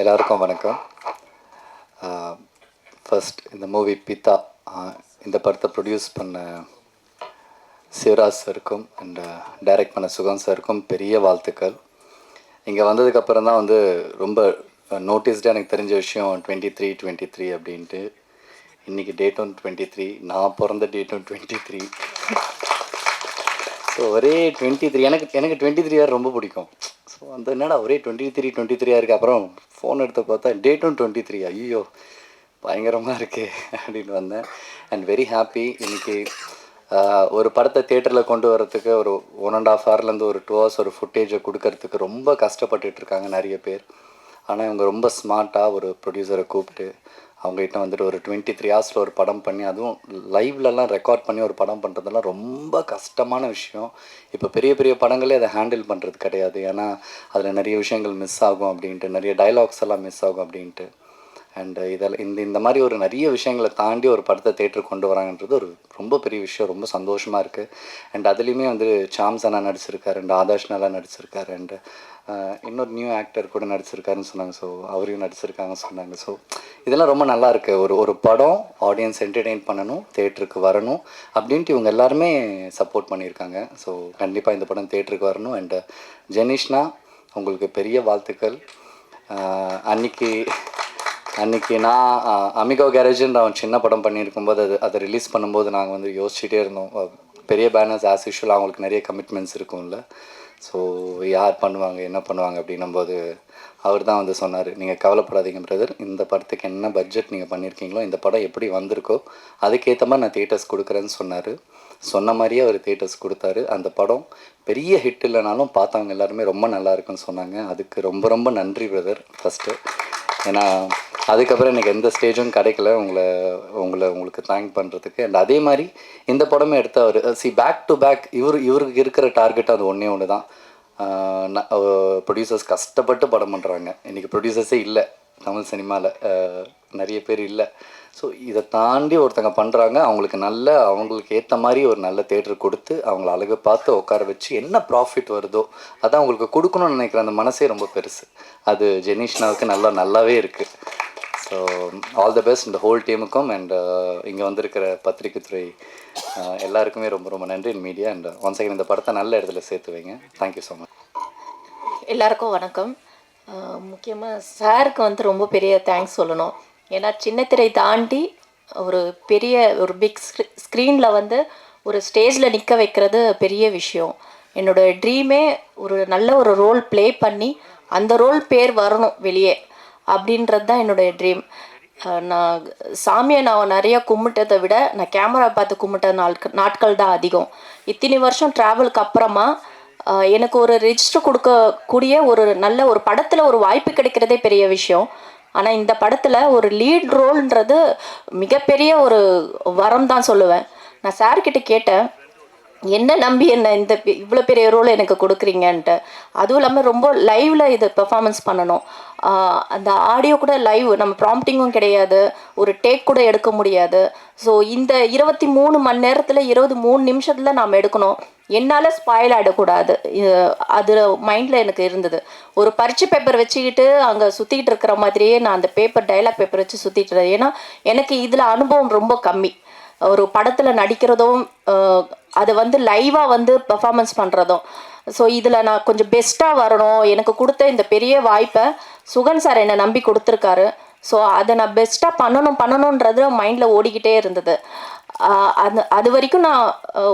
எல்லாருக்கும் வணக்கம். ஃபஸ்ட் இந்த மூவி பித்தா இந்த படத்தை ப்ரொடியூஸ் பண்ண சிவராஜ் சாருக்கும் அண்ட் டைரக்ட் பண்ண சுகம் சாருக்கும் பெரிய வாழ்த்துக்கள். இங்கே வந்ததுக்கப்புறம் தான் வந்து ரொம்ப நோட்டீஸ்டாக எனக்கு தெரிஞ்ச விஷயம் டுவெண்ட்டி த்ரீ டுவெண்ட்டி த்ரீ அப்படின்ட்டு. இன்றைக்கி டேட்டும் டுவெண்ட்டி த்ரீ நான் பிறந்த டேட்டும் டுவெண்ட்டி த்ரீ ஸோ ஒரே டுவெண்ட்டி த்ரீ எனக்கு எனக்கு டுவெண்ட்டி த்ரீ ரொம்ப பிடிக்கும். ஸோ அந்த என்னடா ஒரே டுவெண்ட்டி த்ரீ டுவெண்ட்டி த்ரீயாக இருக்குது அப்புறம் ஃபோன் எடுத்து பார்த்தா டேட்டும் டுவெண்ட்டி த்ரீ ஐயோ பயங்கரமாக இருக்குது அப்படின்னு வந்தேன். அண்ட் வெரி ஹாப்பி இன்னைக்கு ஒரு படத்தை தேட்டரில் கொண்டு வரதுக்கு ஒரு ஒன் அண்ட் ஆஃப் ஹவர்லேருந்து ஒரு டூ ஹவர்ஸ் ஒரு ஃபுட்டேஜை கொடுக்கறதுக்கு ரொம்ப கஷ்டப்பட்டுட்டு இருக்காங்க நிறைய பேர். ஆனால் இவங்க ரொம்ப ஸ்மார்ட்டாக ஒரு ப்ரொடியூசரை கூப்பிட்டு அவங்ககிட்ட வந்துட்டு ஒரு டுவெண்ட்டி த்ரீ ஹவர்ஸில் ஒரு படம் பண்ணி அதுவும் லைவ்லலாம் ரெக்கார்ட் பண்ணி ஒரு படம் பண்ணுறதெல்லாம் ரொம்ப கஷ்டமான விஷயம். இப்போ பெரிய பெரிய படங்களே அதை ஹேண்டில் பண்ணுறது கிடையாது. ஏன்னா அதில் நிறைய விஷயங்கள் மிஸ் ஆகும் அப்படின்ட்டு நிறைய டைலாக்ஸ் எல்லாம் மிஸ் ஆகும் அப்படின்ட்டு. அண்ட் uh, இதில் இந்த இந்த மாதிரி ஒரு நிறைய விஷயங்களை தாண்டி ஒரு படத்தை தேட்டருக்கு கொண்டு வராங்கன்றது ஒரு ரொம்ப பெரிய விஷயம் ரொம்ப சந்தோஷமாக இருக்குது அண்ட் அதுலேயுமே வந்து சாம்ஸ் அண்ணா நடிச்சிருக்காரு அண்ட் ஆதாஷ் நல்லா நடிச்சிருக்காரு அண்ட் uh, இன்னொரு நியூ ஆக்டர் கூட நடிச்சிருக்காருன்னு சொன்னாங்க. ஸோ அவரையும் நடிச்சிருக்காங்கன்னு சொன்னாங்க. ஸோ இதெல்லாம் ரொம்ப நல்லா இருக்குது ஒரு ஒரு படம் ஆடியன்ஸ் என்டர்டெயின் பண்ணணும் தேட்டருக்கு வரணும் அப்படின்ட்டு இவங்க எல்லாருமே சப்போர்ட் பண்ணியிருக்காங்க. ஸோ கண்டிப்பாக இந்த படம் தேட்டருக்கு வரணும். அண்டு ஜெனிஷ்னா உங்களுக்கு பெரிய வாழ்த்துக்கள். Uh, அன்னைக்கு அன்னைக்கு நான் அமிகோ கேரேஜுன்ற அவன் சின்ன படம் பண்ணியிருக்கும்போது அது அதை ரிலீஸ் பண்ணும்போது நாங்கள் வந்து யோசிச்சுட்டே இருந்தோம். பெரிய பேனர்ஸ் ஆஸ் யூஷுவல் அவங்களுக்கு நிறைய கமிட்மெண்ட்ஸ் இருக்கும்ல. ஸோ யார் பண்ணுவாங்க என்ன பண்ணுவாங்க அப்படின்னும் போது அவர் தான் வந்து சொன்னார் நீங்கள் கவலைப்படாதீங்க பிரதர் இந்த படத்துக்கு என்ன பட்ஜெட் நீங்கள் பண்ணியிருக்கீங்களோ இந்த படம் எப்படி வந்திருக்கோ அதுக்கேற்ற மாதிரி நான் தேட்டர்ஸ் கொடுக்குறேன்னு சொன்னார். சொன்ன மாதிரியே அவர் தேட்டர்ஸ் கொடுத்தாரு. அந்த படம் பெரிய ஹிட் இல்லைனாலும் பார்த்தவங்க எல்லாருமே ரொம்ப நல்லா இருக்குன்னு சொன்னாங்க. அதுக்கு ரொம்ப ரொம்ப நன்றி பிரதர் ஃபஸ்ட்டு ஏன்னா அதுக்கப்புறம் எனக்கு எந்த ஸ்டேஜும் கிடைக்கல. உங்களை உங்களை உங்களுக்கு தேங்க் பண்ணுறதுக்கு அண்ட் அதே மாதிரி இந்த படமே எடுத்தவர் சி பேக் டு பேக் இவர் இவருக்கு இருக்கிற டார்கெட் அது ஒன்றே ஒன்று தான். Uh, ப்ரொடியூசர்ஸ் uh, கஷ்டப்பட்டு படம் பண்ணுறாங்க இன்றைக்கி ப்ரொடியூசர்ஸே இல்லை. தமிழ் சினிமாவில் uh, நிறைய பேர் இல்லை. ஸோ இதை தாண்டி ஒருத்தங்க பண்ணுறாங்க அவங்களுக்கு நல்ல அவங்களுக்கு ஏற்ற மாதிரி ஒரு நல்ல தேட்டர் கொடுத்து அவங்கள அழகு பார்த்து உட்கார வச்சு என்ன ப்ராஃபிட் வருதோ அதான் அவங்களுக்கு கொடுக்கணும்னு நினைக்கிற அந்த மனசே ரொம்ப பெருசு. அது ஜெனிஷ்னாவுக்கு நல்லா நல்லாவே இருக்குது ஸோ ஆல் த பெஸ்ட் இந்த ஹோல் டீமுக்கும் அண்ட் இங்கே வந்திருக்கிற பத்திரிகை துறை uh, எல்லாருக்குமே ரொம்ப ரொம்ப நன்றி மீடியா அண்ட் ஒன் செகண்ட் இந்த படத்தை நல்ல இடத்துல சேர்த்து வைங்க. தேங்க்யூ ஸோ மச் எல்லாருக்கும் வணக்கம். முக்கியமாக சாருக்கு வந்து ரொம்ப பெரிய தேங்க்ஸ் சொல்லணும். ஏன்னா சின்ன திரை தாண்டி ஒரு பெரிய ஒரு பிக் ஸ்க்ரீனில் வந்து ஒரு ஸ்டேஜில் நிற்க வைக்கிறது பெரிய விஷயம். என்னோட ட்ரீமே ஒரு நல்ல ஒரு ரோல் ப்ளே பண்ணி அந்த ரோல் பேர் வரணும் வெளியே. அப்படின்றது தான் என்னுடைய ட்ரீம் நான் சாமியை நான் நிறைய கும்பிட்டதை விட நான் கேமரா பார்த்து கும்பிட்ட நாட்கள் நாட்கள் தான் அதிகம். இத்தனை வருஷம் ட்ராவலுக்கு அப்புறமா எனக்கு ஒரு ரிஜிஸ்டர் கொடுக்கக்கூடிய ஒரு நல்ல ஒரு படத்தில் ஒரு வாய்ப்பு கிடைக்கிறதே பெரிய விஷயம். ஆனால் இந்த படத்தில் ஒரு லீட் ரோல்ன்றது மிகப்பெரிய ஒரு வரம் தான் சொல்லுவேன். நான் சார்கிட்ட கேட்டேன் என்ன நம்பி என்ன இந்த இவ்வளோ பெரிய ரோல் எனக்கு கொடுக்குறீங்கன்ட்டு. அதுவும் இல்லாமல் ரொம்ப லைவ்ல இது பெர்ஃபார்மன்ஸ் பண்ணணும். அந்த ஆடியோ கூட லைவ் நம்ம ப்ராம்ப்டிங்கும் கிடையாது. ஒரு டேக் கூட எடுக்க முடியாது. ஸோ இந்த இருபத்தி மூணு மணி நேரத்தில் இருபது மூணு நிமிஷத்தில் நாம் எடுக்கணும். என்னால் ஸ்பாயில் ஆகிடக்கூடாது அது மைண்டில் எனக்கு இருந்தது. ஒரு பரிட்சை பேப்பர் வச்சுக்கிட்டு அங்கே சுற்றிக்கிட்டு இருக்கிற மாதிரியே நான் அந்த பேப்பர் டைலாக் பேப்பர் வச்சு சுற்றிட்டு ஏன்னா எனக்கு இதில் அனுபவம் ரொம்ப கம்மி. ஒரு படத்தில் நடிக்கிறதும் அதை வந்து லைவாக வந்து பர்ஃபார்மன்ஸ் பண்ணுறதும் ஸோ இதில் நான் கொஞ்சம் பெஸ்ட்டாக வரணும். எனக்கு கொடுத்த இந்த பெரிய வாய்ப்பை சுகன் சார் என்னை நம்பி கொடுத்துருக்காரு. ஸோ அதை நான் பெஸ்ட்டாக பண்ணணும் பண்ணணுன்றது மைண்டில் ஓடிக்கிட்டே இருந்தது. அது அது வரைக்கும் நான்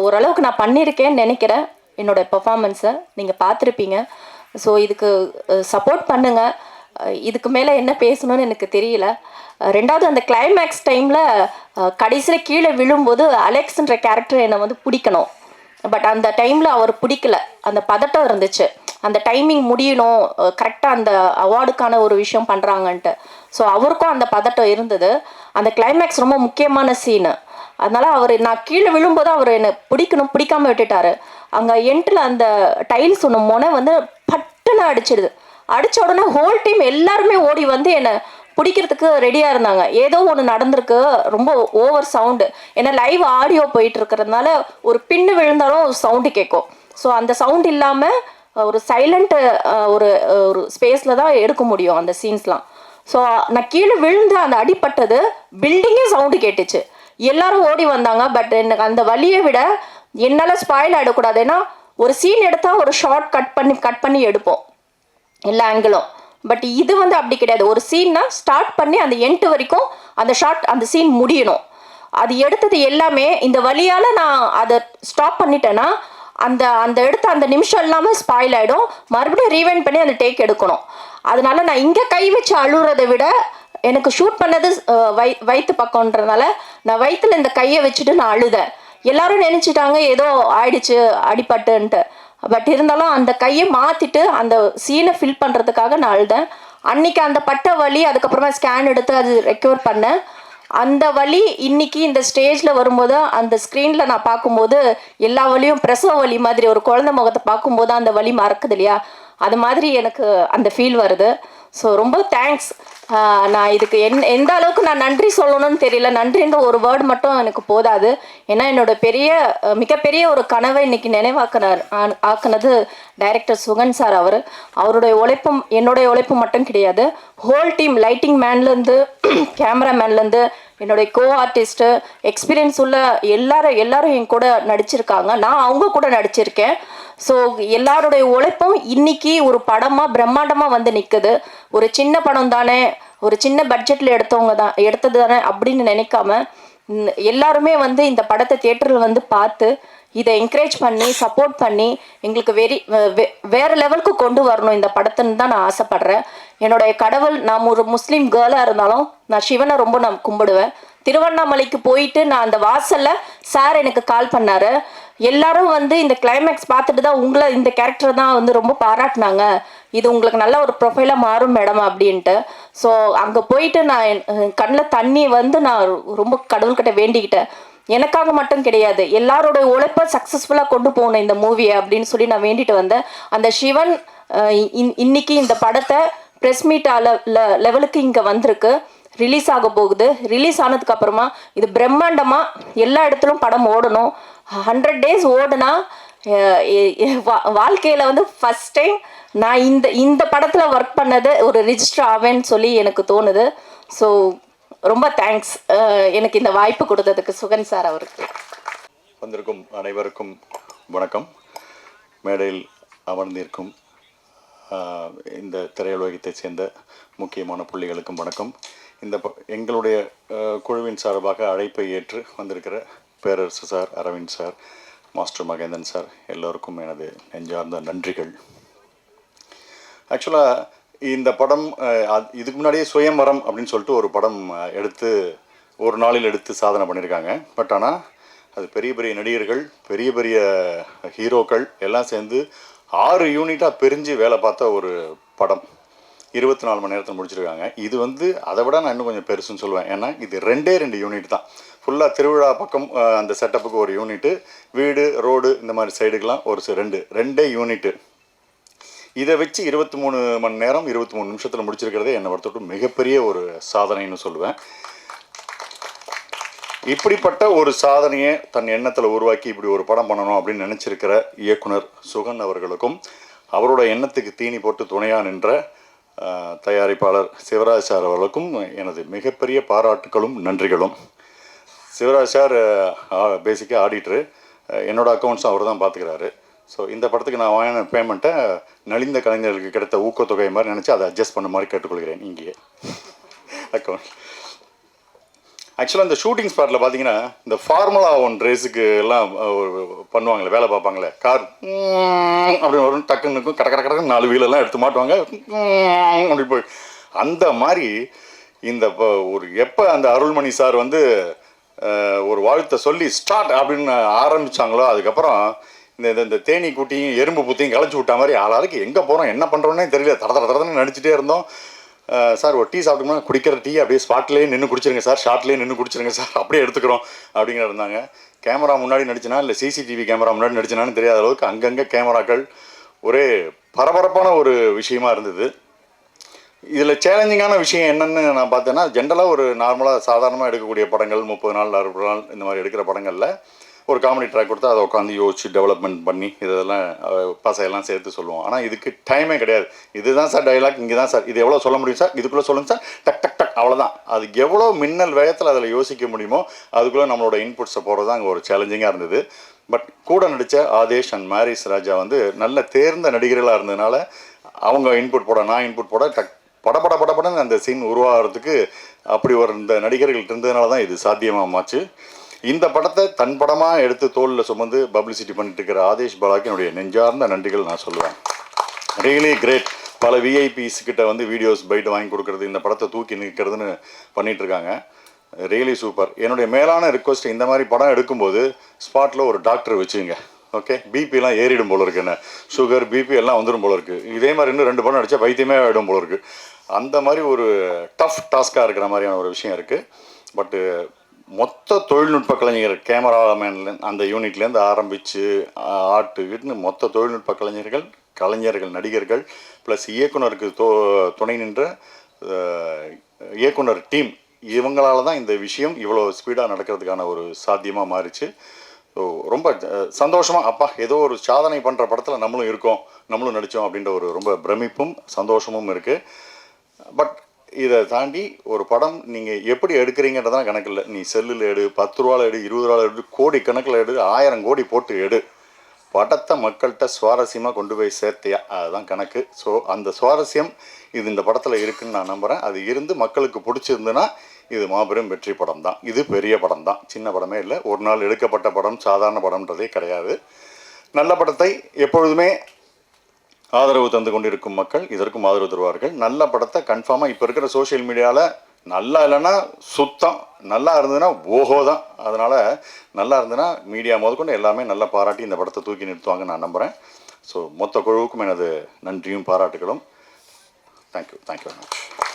ஓரளவுக்கு நான் பண்ணியிருக்கேன்னு நினைக்கிறேன். என்னோட பெர்ஃபார்மன்ஸை நீங்கள் பார்த்துருப்பீங்க. ஸோ இதுக்கு சப்போர்ட் பண்ணுங்கள் இதுக்கு மேலே என்ன பேசணும்னு எனக்கு தெரியல. ரெண்டாவது அந்த கிளைமேக்ஸ் டைமில் கடைசியில் கீழே விழும்போது அலெக்ஸ்ன்ற கேரக்டர் என்னை வந்து பிடிக்கணும். பட் அந்த டைமில் அவர் பிடிக்கல. அந்த பதட்டம் இருந்துச்சு. அந்த டைமிங் முடியணும். கரெக்டாக அந்த அவார்டுக்கான ஒரு விஷயம் பண்ணுறாங்கன்ட்டு ஸோ அவருக்கும் அந்த பதட்டம் இருந்தது. அந்த கிளைமேக்ஸ் ரொம்ப முக்கியமான சீனு அதனால் அவர் நான் கீழே விழும்போது அவர் என்னை பிடிக்கணும் பிடிக்காம விட்டுட்டாரு. அங்கே எண்டில் அந்த டைல்ஸ் ஒன்று முனை வந்து பட்டுன்னு அடிச்சிடுது. அடிச்ச உடனே ஹோல் டீம் எல்லாருமே ஓடி வந்து என்னை பிடிக்கிறதுக்கு ரெடியாக இருந்தாங்க. ஏதோ ஒன்று நடந்திருக்கு. ரொம்ப ஓவர் சவுண்டு ஏன்னா லைவ் ஆடியோ போயிட்டு இருக்கிறதுனால ஒரு பின்னு விழுந்தாலும் சவுண்டு கேட்கும். ஸோ அந்த சவுண்ட் இல்லாமல் ஒரு சைலண்ட் ஒரு ஒரு ஸ்பேஸில் தான் எடுக்க முடியும் அந்த சீன்ஸ்லாம் ஸோ நான் கீழே விழுந்து அந்த அடிப்பட்டது பில்டிங்கே சவுண்டு கேட்டுச்சு. எல்லாரும் ஓடி வந்தாங்க. பட் எனக்கு அந்த வழியை விட என்னால் ஸ்பாயில் ஆகிடக்கூடாது ஏன்னா ஒரு சீன் எடுத்தால் ஒரு ஷார்ட் கட் பண்ணி கட் பண்ணி எடுப்போம். எல்லா ஆங்கிளும் பட் இது வந்து அப்படி கிடையாது. ஒரு சீன்னா ஸ்டார்ட் பண்ணி அந்த எண்டு வரைக்கும் அந்த ஷார்ட் அந்த சீன் முடியணும். அது எடுத்தது எல்லாமே இந்த வழியால் நான் அதை ஸ்டாப் பண்ணிட்டேன்னா அந்த அந்த எடுத்த அந்த நிமிஷம் இல்லாமல் ஸ்பாயில் ஆகிடும் மறுபடியும் ரீவைண்ட் பண்ணி அந்த டேக் எடுக்கணும். அதனால நான் இங்கே கை வச்சு அழுகிறதை விட எனக்கு ஷூட் பண்ணது வை வயிற்று பக்கம்ன்றதுனால நான் வயிற்றுல இந்த கையை வச்சுட்டு நான் அழுதேன். எல்லாரும் நினச்சிட்டாங்க ஏதோ ஆயிடுச்சு அடிபட்டுன்ட்டு. பட் இருந்தாலும் அந்த கையை மாற்றிட்டு அந்த சீனை ஃபில் பண்ணுறதுக்காக நான் அழுதேன். அன்னைக்கு அந்த பட்ட வலி அதுக்கப்புறமா ஸ்கேன் எடுத்து அது ரெக்கவர் பண்ணேன். அந்த வலி இன்னைக்கு இந்த ஸ்டேஜில் வரும்போது அந்த ஸ்க்ரீனில் நான் பார்க்கும்போது எல்லா வலியும் பிரசவ வலி மாதிரி ஒரு குழந்தை முகத்தை பார்க்கும்போது அந்த வலி மறக்குது இல்லையா? அது மாதிரி எனக்கு அந்த ஃபீல் வருது. ஸோ ரொம்ப தேங்க்ஸ் நான் இதுக்கு என் எந்த அளவுக்கு நான் நன்றி சொல்லணும்னு தெரியல. நன்றின்ற ஒரு வேர்டு மட்டும் எனக்கு போதாது. ஏன்னா என்னோட பெரிய மிகப்பெரிய ஒரு கனவை இன்னைக்கு நினைவாக்கினார் ஆ- ஆக்குனது டைரக்டர் சுகன் சார் அவர். அவருடைய உழைப்பும் என்னுடைய உழைப்பு மட்டும் கிடையாது. ஹோல் டீம் லைட்டிங் மேன்லேருந்து கேமராமேன்லேருந்து என்னுடைய கோ ஆர்டிஸ்ட்டு எக்ஸ்பீரியன்ஸ் உள்ள எல்லாரும் எல்லாரும் என் கூட நடிச்சிருக்காங்க. நான் அவங்க கூட நடிச்சிருக்கேன். ஸோ எல்லாருடைய உழைப்பும் இன்னைக்கு ஒரு படமாக பிரம்மாண்டமாக வந்து நிற்குது ஒரு சின்ன படம் தானே ஒரு சின்ன பட்ஜெட்டில் எடுத்தவங்க தான் எடுத்தது தானே அப்படின்னு நினைக்காம எல்லாருமே வந்து இந்த படத்தை தியேட்டரில் வந்து பார்த்து இதை என்கரேஜ் பண்ணி சப்போர்ட் பண்ணி எங்களுக்கு வெரி வே- லெவலுக்கு கொண்டு வரணும் இந்த படத்துன்னு தான் நான் ஆசைப்பட்றேன். என்னுடைய கடவுள் நான் ஒரு முஸ்லீம் கேர்ளாக இருந்தாலும் நான் சிவனை ரொம்ப நான் கும்பிடுவேன். திருவண்ணாமலைக்கு போயிட்டு நான் அந்த வாசல்ல சார் எனக்கு கால் பண்ணாரு. எல்லாரும் வந்து இந்த கிளைமேக்ஸ் பார்த்துட்டு தான் உங்களை இந்த கேரக்டர் தான் வந்து ரொம்ப பாராட்டினாங்க. இது உங்களுக்கு நல்ல ஒரு ப்ரொஃபைலாக மாறும் மேடம் அப்படின்ட்டு. ஸோ அங்கே போயிட்டு நான் என் கண்ணில் தண்ணி வந்து நான் ரொம்ப கடவுள்கிட்ட வேண்டிக்கிட்டேன். எனக்காக மட்டும் கிடையாது எல்லாரோட உழைப்பை சக்ஸஸ்ஃபுல்லாக கொண்டு போகணும் இந்த மூவியை அப்படின்னு சொல்லி நான் வேண்டிட்டு வந்தேன். அந்த சிவன் இன்- இன்னைக்கு இந்த படத்தை ப்ரெஸ் மீட் லெவலுக்கு இங்கே வந்திருக்கு. ரிலீஸ் ஆக போகுது ரிலீஸ் ஆனதுக்கு அப்புறமா இது பிரம்மாண்டமா எல்லா இடத்துலும் படம் ஓடணும். ஹண்ட்ரட் டேஸ் ஓடுனா வா- வாழ்க்கையில வந்து ஃபர்ஸ்ட் டைம் நான் இந்த இந்த படத்துல ஒர்க் பண்ணது ஒரு ரிஜிஸ்டர் ஆவேன்னு சொல்லி எனக்கு தோணுது. ஸோ ரொம்ப தேங்க்ஸ் எனக்கு இந்த வாய்ப்பு கொடுத்ததுக்கு சுகன் சார் அவருக்கு. வந்திருக்கும் அனைவருக்கும் வணக்கம். மேடையில் அமர்ந்திருக்கும் இந்த திரையுலகத்தைச் சேர்ந்த முக்கியமான புள்ளிகளுக்கும் வணக்கம். இந்த ப- எங்களுடைய குழுவின் சார்பாக அழைப்பை ஏற்று வந்திருக்கிற Perarasu sir Arvind sir master Magendhan sir எல்லோருக்கும் எனது நெஞ்சார்ந்த நன்றிகள். ஆக்சுவலாக இந்த படம் அது- இதுக்கு முன்னாடியே சுயம்பரம் அப்படின்னு சொல்லிட்டு ஒரு படம் எடுத்து ஒரு நாளில் எடுத்து சாதனை பண்ணியிருக்காங்க. பட் ஆனால் அது பெரிய பெரிய நடிகர்கள் பெரிய பெரிய ஹீரோக்கள் எல்லாம் சேர்ந்து ஆறு யூனிட்டாக பிரிஞ்சு வேலை பார்த்த ஒரு படம். இருபத்தி நாலு மணி நேரத்தில் முடிச்சிருக்காங்க. இது வந்து அதை விட நான் இன்னும் கொஞ்சம் பெருசுன்னு சொல்லுவேன். ஏன்னா இது ரெண்டே ரெண்டு யூனிட் தான். ஃபுல்லாக திருவிழா பக்கம் அந்த செட்டப்புக்கு ஒரு யூனிட்டு வீடு ரோடு இந்த மாதிரி சைடுக்கெலாம் ஒரு ரெண்டு ரெண்டே யூனிட்டு இதை வச்சு இருபத்தி மூணு மணி நேரம் இருபத்தி மூணு நிமிஷத்தில் முடிச்சிருக்கிறதே என்னை பொறுத்தவரைக்கும் மிகப்பெரிய ஒரு சாதனைன்னு சொல்லுவேன். இப்படிப்பட்ட ஒரு சாதனையை தன் எண்ணத்தில் உருவாக்கி இப்படி ஒரு படம் பண்ணணும் அப்படின்னு நினச்சிருக்கிற இயக்குனர் சுகன் அவர்களுக்கும் அவரோட எண்ணத்துக்கு தீனி போட்டு துணையாக நின்ற தயாரிப்பாளர் சிவராஜ் சார் அவர்களுக்கும் எனது மிகப்பெரிய பாராட்டுகளும் நன்றிகளும். சிவராஜ் சார் பேசிக்காக ஆடிட்ரு என்னோட அக்கௌண்ட்ஸும் அவர் தான் பார்த்துக்கிறாரு ஸோ இந்த படத்துக்கு நான் வாங்கின பேமெண்ட்டை நலிந்த கலைஞர்களுக்கு கிடைத்த ஊக்கத்தொகை மாதிரி நினச்சி அதை அட்ஜஸ்ட் பண்ண மாதிரி கேட்டுக்கொள்கிறேன் இங்கேயே. அக்கௌண்ட் ஆக்சுவலாக இந்த ஷூட்டிங் ஸ்பாட்டில் பார்த்தீங்கன்னா இந்த ஃபார்முலா ஒன் ரேஸுக்கு எல்லாம் பண்ணுவாங்களே வேலை பார்ப்பாங்களே. கார் அப்படின்னு வரும் டக்குன்னு இருக்கும் கட கட கடன்னு நாலு வீலெல்லாம் எடுத்து மாட்டுவாங்க. அப்படி போய். அந்த மாதிரி இந்த ஒரு எப்போ அந்த அருள்மணி சார் வந்து ஒரு வாழ்த்தை சொல்லி ஸ்டார்ட் அப்படின்னு ஆரம்பிச்சாங்களோ அதுக்கப்புறம் இந்த இந்த- இந்த தேனி குட்டியும் எறும்பு புத்தியும் களைச்சி விட்ட மாதிரி ஆளாருக்கு எங்கே போகிறோம் என்ன பண்ணுறோன்னே தெரியல. தட தட தடன்னு நடிச்சிட்டே இருந்தோம். சார் ஒரு டீ சாப்பிட்டோம்னா குடிக்கிற டீ அப்படியே ஸ்பாட்லேயே நின்று குடிச்சிருங்க சார் ஷார்ட்லேயே நின்று குடிச்சிருங்க சார் அப்படியே எடுத்துக்கிறோம் அப்படிங்கிற இருந்தாங்க. கேமரா முன்னாடி நடிச்சினா இல்லை சிசிடிவி கேமரா முன்னாடி நடிச்சனான்னு தெரியாத அளவுக்கு அங்கங்கே கேமராக்கள் ஒரே பரபரப்பான ஒரு விஷயமா இருந்தது. இதில் சேலஞ்சிங்கான விஷயம் என்னென்னு நான் பார்த்தேன்னா ஜென்ரலாக ஒரு நார்மலாக சாதாரணமாக எடுக்கக்கூடிய படங்கள் முப்பது நாள் அறுபது நாள் இந்த மாதிரி எடுக்கிற படங்களில் ஒரு காமெடி ட்ராக் கொடுத்தா அதை உட்காந்து யோசிச்சு டெவலப்மெண்ட் பண்ணி இதெல்லாம் பசையெல்லாம் சேர்த்து சொல்லுவோம். ஆனால் இதுக்கு டைமே கிடையாது. இதுதான் சார் டைலாக் இங்கே தான் சார் இது எவ்வளோ சொல்ல முடியும் சார் இதுக்குள்ளே சொல்லுங்க சார் டக் டக் டக் அவ்வளோதான் அது எவ்வளோ மின்னல் வேகத்தில் அதில் யோசிக்க முடியுமோ அதுக்குள்ளே நம்மளோட இன்புட்ஸை போகிறது தான் அங்கே ஒரு சேலஞ்சிங்காக இருந்தது. பட் கூட நடித்த ஆதேஷ் அண்ட் மாரிஸ் ராஜா வந்து நல்ல தேர்ந்த நடிகர்களாக இருந்ததுனால அவங்க இன்புட் போட நான் இன்புட் போட டக் படபட படபடன்னு அந்த சீன் உருவாகிறதுக்கு அப்படி ஒரு இந்த நடிகர்கள் இருந்ததுனால தான் இது சாத்தியமாமாச்சு. இந்த படத்தை தன் படமாக எடுத்து தோளில் சுமந்து பப்ளிசிட்டி பண்ணிட்டு இருக்கிற ஆதேஷ் பாலாக்கு என்னுடைய நெஞ்சார்ந்த நன்றிகள் நான் சொல்லுவேன். ரியலி கிரேட் பல விஐபிஸ் கிட்ட வந்து வீடியோஸ் பைட் வாங்கி கொடுக்கறது இந்த படத்தை தூக்கி நிற்கிறதுன்னு பண்ணிட்டு இருக்காங்க ரியலி சூப்பர் என்னுடைய மேலான ரிக்வஸ்ட் இந்த மாதிரி படம் எடுக்கும்போது ஸ்பாட்டில் ஒரு டாக்டர் வச்சுங்க. ஓகே பிபிலாம் ஏறிடும் போல இருக்கு என்ன? சுகர் பிபி எல்லாம் வந்துடும் போல இருக்கு. இதே மாதிரி இன்னும் ரெண்டு படம் அடிச்சா வைத்தியமே ஆகிடும் போல இருக்கு. அந்த மாதிரி ஒரு டஃப் டாஸ்காக இருக்கிற மாதிரியான ஒரு விஷயம் இருக்குது பட்டு மொத்த தொழில்நுட்ப கலைஞர் கேமராமேன்ல அந்த யூனிட்லேருந்து ஆரம்பித்து ஆட்டுன்னு மொத்த தொழில்நுட்ப கலைஞர்கள் கலைஞர்கள் நடிகர்கள் ப்ளஸ் இயக்குனருக்கு தோ துணை நின்ற இயக்குனர் டீம் இவங்களால தான் இந்த விஷயம் இவ்வளோ ஸ்பீடாக நடக்கிறதுக்கான ஒரு சாத்தியமாக மாறிச்சு. ஸோ ரொம்ப சந்தோஷமாக அப்பா ஏதோ ஒரு சாதனை பண்ணுற படத்தில் நம்மளும் இருக்கோம் நம்மளும் நடித்தோம் அப்படின்ற ஒரு ரொம்ப பிரமிப்பும் சந்தோஷமும் இருக்குது பட் இதை தாண்டி ஒரு படம் நீங்கள் எப்படி எடுக்கிறீங்கன்றதான் கணக்கு இல்லை. நீ செல்லில் எடு பத்து ரூபாவில் எடு இருபது ரூபாவில் எடு கோடி கணக்கில் எடு ஆயிரம் கோடி போட்டு எடு. படத்தை மக்கள்கிட்ட சுவாரஸ்யமாக கொண்டு போய் சேர்த்தியா? அதுதான் கணக்கு. ஸோ அந்த சுவாரஸ்யம் இது இந்த படத்தில் இருக்குன்னு நான் நம்புகிறேன் அது இருந்து மக்களுக்கு பிடிச்சிருந்துன்னா இது மாபெரும் வெற்றி படம் தான். இது பெரிய படம் தான். சின்ன படமே இல்லை. ஒரு நாள் எடுக்கப்பட்ட படம் சாதாரண படம்ன்றதே கிடையாது. நல்ல படத்தை எப்பொழுதுமே ஆதரவு தந்து கொண்டிருக்கும் மக்கள் இதற்கும் ஆதரவு தருவார்கள். நல்ல படத்தை கன்ஃபார்மாக இப்போ இருக்கிற சோஷியல் மீடியாவில் நல்லா இல்லைன்னா சுத்தம் நல்லா இருந்ததுன்னா ஓஹோ தான். அதனால் நல்லா இருந்ததுன்னா மீடியா முதற்கொண்டு எல்லாமே நல்லா பாராட்டி இந்த படத்தை தூக்கி நிறுத்துவாங்கன்னு நான் நம்புகிறேன் ஸோ மொத்த குழுவுக்கும் எனது நன்றியும் பாராட்டுகளும். Thank you thank you very much